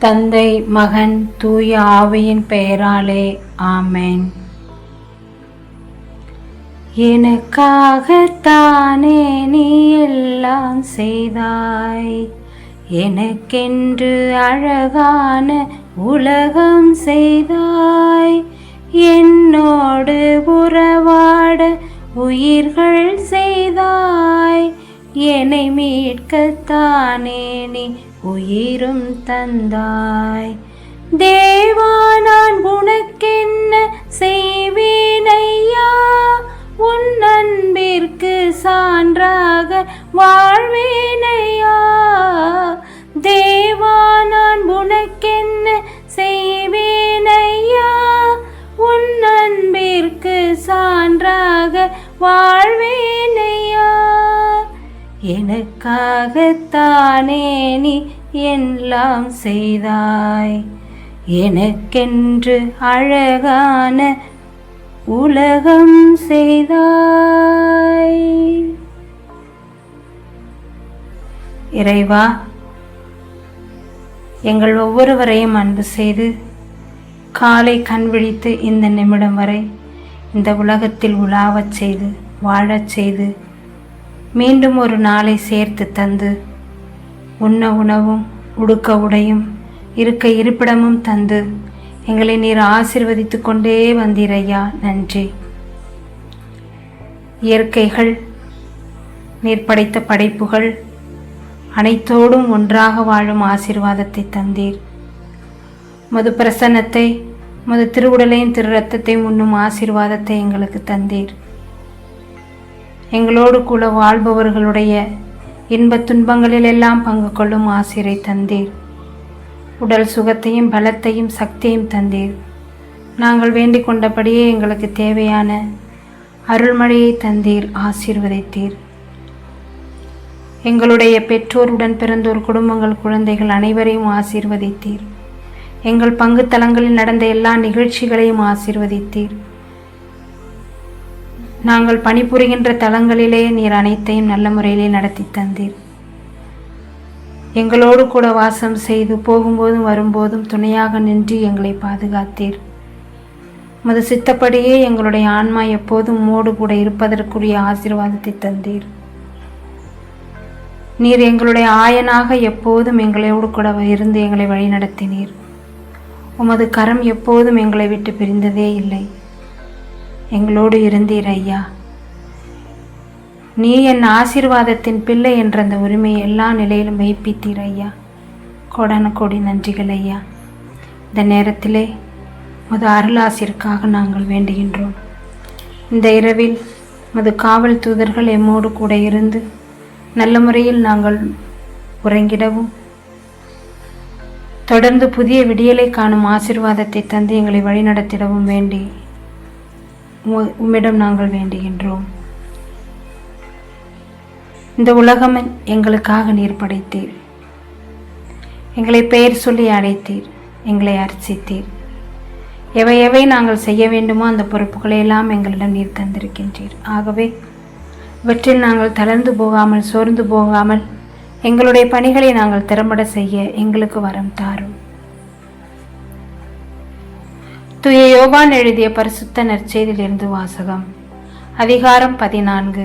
தந்தை மகன் தூய ஆவியின் பெயராலே ஆமேன். எனக்காகத்தானே நீ எல்லாம் செய்தாய். எனக்கென்று அழகான உலகம் செய்தாய். என்னோடு உறவாட உயிர்கள் செய்தாய். என்னை மீட்கத்தானே நீ உயிரும் தந்தாய். தேவா நான் உனக்கென்ன செய்வேனையா? உன் அன்பிற்கு சான்றாக வாழ்வேனையா? தேவா நான் உனக்கென்ன செய்வேனையா? உன் அன்பிற்கு சான்றாக வாழ்வேனையா? எனக்காகத்தானே நீ எல்லாம் செய்தாய். எனக்கென்று அழகான உலகம் செய்தாய். இறைவா எங்கள் ஒவ்வொருவரையும் அன்பு செய்து காலை கண் விழித்து இந்த நிமிடம் வரை இந்த உலகத்தில் உலாவச் செய்து வாழச் செய்து மீண்டும் ஒரு நாளை சேர்த்து தந்து உண்ண உணவும் உடுக்க உடையும் இருக்க இருப்பிடமும் தந்து எங்களை நீர் ஆசிர்வதித்து கொண்டே வந்தீரையா நன்றி. இயற்கைகள் நீர் படைத்த படைப்புகள் அனைத்தோடும் ஒன்றாக வாழும் ஆசீர்வாதத்தை தந்தீர். மது பிரசன்னத்தை மது திருவுடலையும் திரு ரத்தத்தையும் உண்ணும் ஆசீர்வாதத்தை எங்களுக்கு தந்தீர். எங்களோடு கூட வாழ்பவர்களுடைய இன்பத் துன்பங்களிலெல்லாம் பங்கு கொள்ளும் ஆசிரை தந்தீர். உடல் சுகத்தையும் பலத்தையும் சக்தியும் தந்தீர். நாங்கள் வேண்டிக் கொண்டபடியே எங்களுக்கு தேவையான அருள்மழையை தந்தீர் ஆசீர்வதித்தீர். எங்களுடைய பெற்றோருடன் பிறந்தோர் குடும்பங்கள் குழந்தைகள் அனைவரையும் ஆசீர்வதித்தீர். எங்கள் பங்கு தலங்களில் நடந்த எல்லா நிகழ்ச்சிகளையும் ஆசீர்வதித்தீர். நாங்கள் பணிபுரிகின்ற தலங்களிலே நீர் அனைத்தையும் நல்ல முறையிலே நடத்தி தந்தீர். எங்களோடு கூட வாசம் செய்து போகும்போதும் வரும்போதும் துணையாக நின்று எங்களை பாதுகாத்தீர். மது சித்தப்படியே எங்களுடைய ஆன்மா எப்போதும் மோடு கூட இருப்பதற்குரிய ஆசீர்வாதத்தை தந்தீர். நீர் எங்களுடைய ஆயனாக எப்போதும் எங்களோடு கூட இருந்து எங்களை வழிநடத்தினீர். உமது கரம் எப்போதும் எங்களை விட்டு பிரிந்ததே இல்லை. எங்களோடு இருந்தீர் ஐயா. நீ என் ஆசீர்வாதத்தின் பிள்ளை என்ற அந்த உரிமையை எல்லா நிலையிலும் மெய்ப்பித்தீர் ஐயா. கோடான கோடி நன்றிகள் ஐயா. இந்த நேரத்திலே மது அருளாசிற்காக நாங்கள் வேண்டுகின்றோம். இந்த இரவில் மது காவல் தூதர்கள் எம்மோடு கூட இருந்து நல்ல முறையில் நாங்கள் உறங்கிடவும் தொடர்ந்து புதிய விடியலை காணும் ஆசிர்வாதத்தை தந்து எங்களை வழிநடத்திடவும் வேண்டி உம்மிடம் நாங்கள் வேண்டுகின்றோம். இந்த உலகம் எங்களுக்காக நீர் படைத்தீர். எங்களை பெயர் சொல்லி அழைத்தீர். எங்களை அர்ச்சித்தீர். எவை எவை நாங்கள் செய்ய வேண்டுமோ அந்த பொறுப்புகளை எல்லாம் எங்களிடம் நீர் தந்திருக்கின்றீர். ஆகவே இவற்றில் நாங்கள் தளர்ந்து போகாமல் சோர்ந்து போகாமல் எங்களுடைய பணிகளை நாங்கள் திறம்பட செய்ய எங்களுக்கு வரம் தாரும். துய யோவான் எழுதிய பரிசுத்த நற்செய்தியிலிருந்து வாசகம். அதிகாரம் பதினான்கு.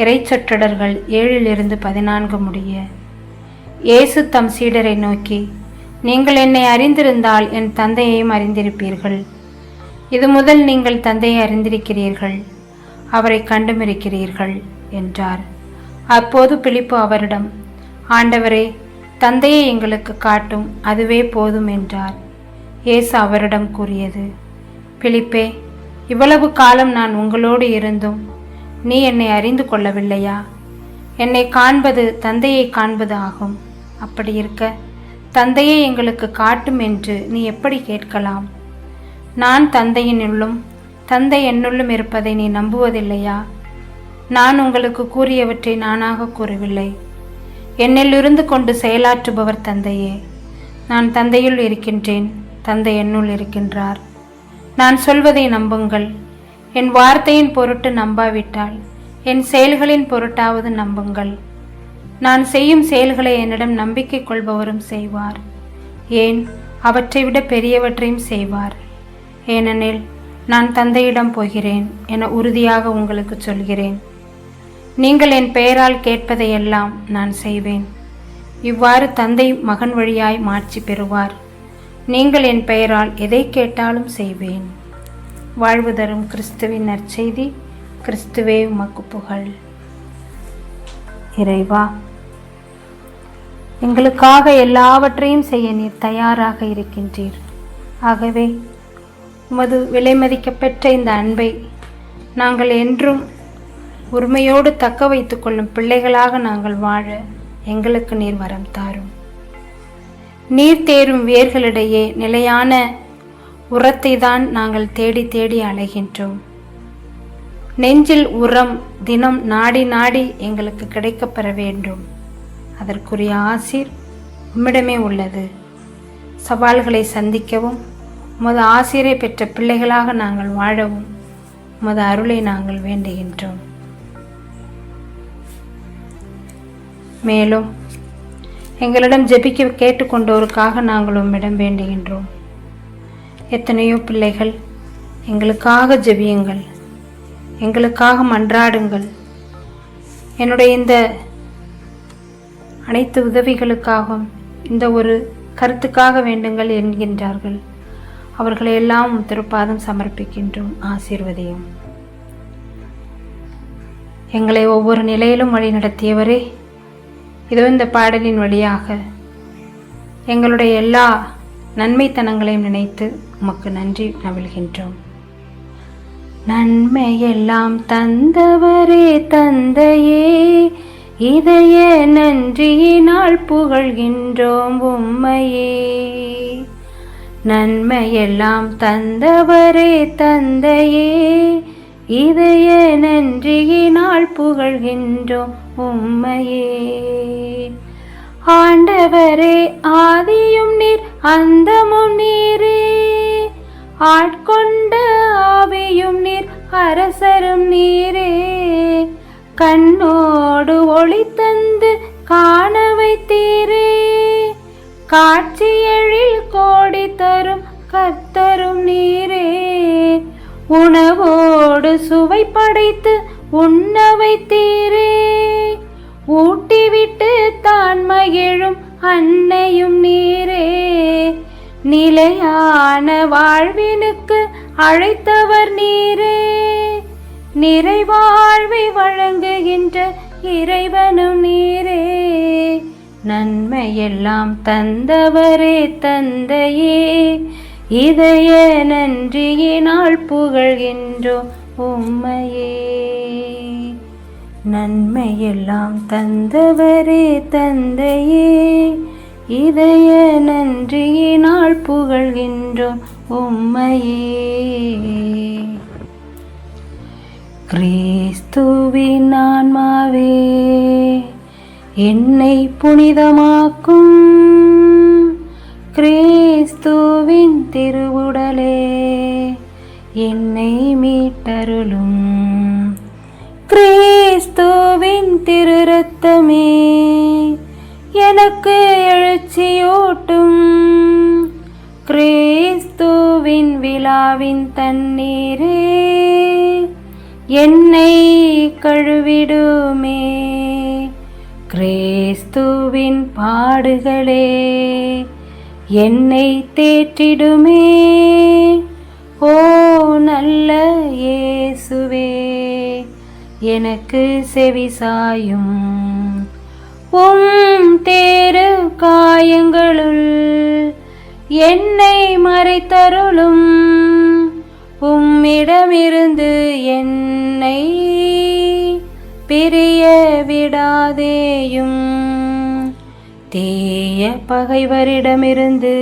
இறைச்சொற்றடர்கள் ஏழிலிருந்து பதினான்கு முடிய. இயேசு தம் சீடரை நோக்கி நீங்கள் என்னை அறிந்திருந்தால் என் தந்தையையும் அறிந்திருப்பீர்கள். இது முதல் நீங்கள் தந்தையை அறிந்திருக்கிறீர்கள். அவரை கண்டுமிருக்கிறீர்கள் என்றார். அப்போது பிலிப்பு அவரிடம் ஆண்டவரே தந்தையை எங்களுக்கு காட்டும் அதுவே போதும் என்றார். இயேசு அவரிடம் கூறியது பிலிப்பே இவ்வளவு காலம் நான் உங்களோடு இருந்தும் நீ என்னை அறிந்து கொள்ளவில்லையா? என்னை காண்பது தந்தையை காண்பது ஆகும். அப்படி இருக்க தந்தையை எங்களுக்கு காட்டும் என்று நீ எப்படி கேட்கலாம்? நான் தந்தையினுள்ளும் தந்தை என்னுள்ளும் இருப்பதை நீ நம்புவதில்லையா? நான் உங்களுக்கு கூறியவற்றை நானாக கூறவில்லை. என்னிலிருந்து கொண்டு செயலாற்றுபவர் தந்தையே. நான் தந்தையுள் இருக்கின்றேன். தந்தை என்னுள் இருக்கின்றார். நான் சொல்வதை நம்புங்கள். என் வார்த்தையின் பொருட்டு நம்பாவிட்டால் என் செயல்களின் பொருட்டாவது நம்புங்கள். நான் செய்யும் செயல்களை என்னிடம் நம்பிக்கை கொள்பவரும் செய்வார். ஏன்? அவற்றை விட பெரியவற்றையும் செய்வார். ஏனெனில் நான் தந்தையிடம் போகிறேன் என உறுதியாக உங்களுக்கு சொல்கிறேன். நீங்கள் என் பெயரால் கேட்பதையெல்லாம் நான் செய்வேன். இவ்வாறு தந்தை மகன் வழியாய் மாட்சி பெறுவார். நீங்கள் என் பெயரால் எதை கேட்டாலும் செய்வேன். வாழ்வு தரும் கிறிஸ்துவின் நற்செய்தி கிறிஸ்துவே உமக்கு புகழ். இறைவா எங்களுக்காக எல்லாவற்றையும் செய்ய நீர் தயாராக இருக்கின்றீர். ஆகவே உமது விலைமதிக்கப்பெற்ற இந்த அன்பை நாங்கள் என்றும் உரிமையோடு தக்க வைத்துக்கொள்ளும் பிள்ளைகளாக நாங்கள் வாழ எங்களுக்கு நீர் வரம் தாரும். நீர் தேரும் வேர்களிடையே நிலையான உரத்தை தான் நாங்கள் தேடி தேடி அலைகின்றோம். நெஞ்சில் உரம் தினம் நாடி நாடி எங்களுக்கு கிடைக்கப்பெற வேண்டும். அதற்குரிய ஆசீர் உம்மிடமே உள்ளது. சவால்களை சந்திக்கவும் உமது ஆசிரியரை பெற்ற பிள்ளைகளாக நாங்கள் வாழவும் உமது அருளை நாங்கள் வேண்டுகின்றோம். மேலும் எங்களிடம் ஜெபிக்க கேட்டுக்கொண்டோருக்காக நாங்கள் உம்மிடம் வேண்டுகின்றோம். எத்தனையோ பிள்ளைகள் எங்களுக்காக ஜெபியுங்கள். எங்களுக்காக மன்றாடுங்கள். என்னுடைய இந்த அனைத்து உதவிகளுக்காகவும் இந்த ஒரு கருத்துக்காக வேண்டுங்கள் என்கின்றார்கள். அவர்களை எல்லாம் திருப்பாதம் சமர்ப்பிக்கின்றோம். ஆசீர்வதியும். எங்களை ஒவ்வொரு நிலையிலும் வழி நடத்தியவரே இதோ இந்த பாடலின் வழியாக எங்களுடைய எல்லா நன்மைத்தனங்களையும் நினைத்து உமக்கு நன்றி நவிழ்கின்றோம். நன்மையெல்லாம் தந்தவரே தந்தையே இதய நன்றியினால் புகழ்கின்றோம் உம்மையே. நன்மையெல்லாம் தந்தவரே தந்தையே இதய நன்றியினால் புகழ்கின்றோம் உம்மையே. ஆண்டவரே ஆதியும் நீர் அந்தமும் நீரே. ஆட்கொண்ட ஆவியும் நீர் அரசரும் நீரே. கண்ணோடு ஒளி தந்து காண வைத்தீரே. காட்சியெழில் கோடி தரும் கத்தரும் நீரே. உணவு உண்ண வைத்தீரே. ஊட்டிவிட்டு தான் மகிழும் அன்னையும் நீரே. நிலையான வாழ்வினுக்கு அழைத்தவர் நீரே. நிறைவாழ்வை வழங்குகின்ற இறைவனும் நீரே. நன்மையெல்லாம் தந்தவரே தந்தையே. இதய நன்றியினால் புகழ்கின்றோம் உம்மையே. நன்மையெல்லாம் தந்தவரே தந்தையே. இதய நன்றியினால் புகழ்கின்றோம் உம்மையே. கிறிஸ்துவின் ஆன்மாவே என்னை புனிதமாக்கும். கிறிஸ்துவின் திருவுடலே என்னை மீட்டருளும். கிறிஸ்துவின் திருரத்தமே. எனக்கு எழுச்சியூட்டும். கிறிஸ்துவின் விழாவின் தண்ணீரே என்னை கழுவிடுமே. கிறிஸ்துவின் பாடுகளே என்னை தேற்றிடுமே. ஓ நல்ல ஏ எனக்கு செவிசாயும் உம் தேரு காயங்களுள் என்னை மறைத்தருளும். உம்மிடமிருந்து என்னை பிரிய விடாதேயும். தீய பகைவரிடமிருந்து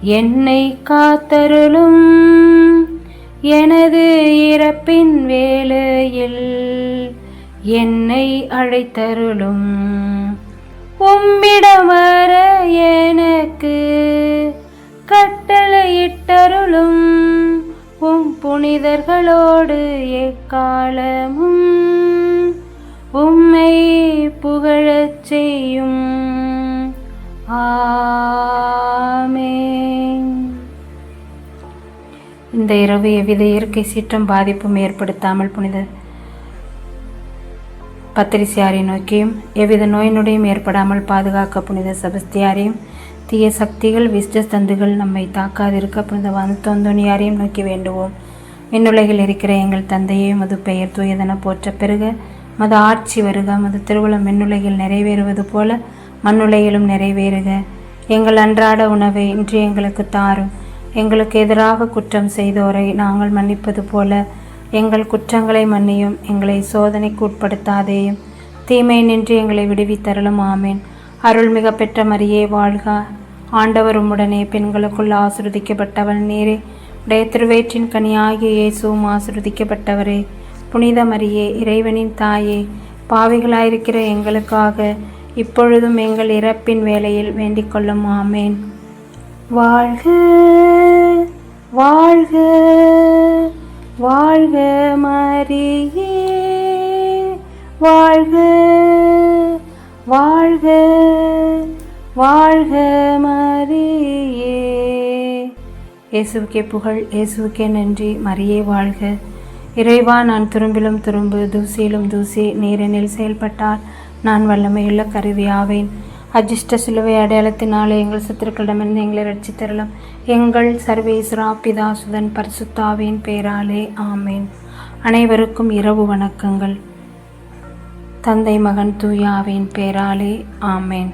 என்னை காத்தருளும். எனது இறப்பின் வேலையில் என்னை அழைத்தருளும். உம்மிடம் வர எனக்கு கட்டளையிட்டருளும். உம் புனிதர்களோடு எக்காலமும் உம்மை புகழச் செய்யும். ஆ இந்த இரவு எவ்வித இயற்கை சீற்றம் பாதிப்பும் ஏற்படுத்தாமல் புனித பத்திரிசியாரை நோக்கியும் எவ்வித நோய் நொடியும் ஏற்படாமல் பாதுகாக்க புனித சபஸ்தியாரையும் தீய சக்திகள் விஷ்ட தந்துகள் நம்மை தாக்காதிருக்க புனித வந்தோந்தோனியாரையும் நோக்கி வேண்டுவோம். விண்ணுலகில் இருக்கிற எங்கள் தந்தையை மது பெயர் தூயதென போற்ற பெருக மது ஆட்சி வருக மது திருவுளம் விண்ணுலகில் நிறைவேறுவது போல மண்ணுலகிலும் நிறைவேறுக. எங்கள் அன்றாட உணவை இன்று எங்களுக்கு தாரும். எங்களுக்கு எதிராக குற்றம் செய்தோரை நாங்கள் மன்னிப்பது போல எங்கள் குற்றங்களை மன்னியும் எங்களை சோதனைக்கு உட்படுத்தாதேயும் தீமை நின்று எங்களை விடுவித்தருளும் ஆமேன். அருள்மிக பெற்ற மரியே வாழ்க. ஆண்டவர் உம்முடனே பெண்களுக்குள் ஆசிர்வதிக்கப்பட்டவள் நீரே. உடைய திருவேற்றின் கனியாகிய இயேசுவும் ஆசிர்வதிக்கப்பட்டவரே. புனித மரியே இறைவனின் தாயே. பாவிகளாயிருக்கிற எங்களுக்காக இப்பொழுதும் எங்கள் இறப்பின் வேலையில் வேண்டிக் கொள்ளும் ஆமேன். வாழ்க! வாழ்க வாழ்க மரியே வாழ்க வாழ்க வாழ்க மரியே. இயேசுக்கே புகழ் இயேசுக்கே நன்றி மரியே வாழ்க. இறைவா நான் துரும்பிலும் துரும்பு தூசியிலும் தூசி நீரெனில் செயல்பட்டால் நான் வல்லமையுள்ள கருவியாவேன். அஜிஷ்ட சிலுவை அடையாளத்தினாலே எங்கள் சத்துருக்களிடமிருந்து எங்களை ரட்சித்தரலாம் எங்கள் சர்வேஸ்ரா பிதாசுதன் பரிசுத்தாவின் பேராலே ஆமேன். அனைவருக்கும் இரவு வணக்கங்கள். தந்தை மகன் தூயாவின் பேராலே ஆமேன்.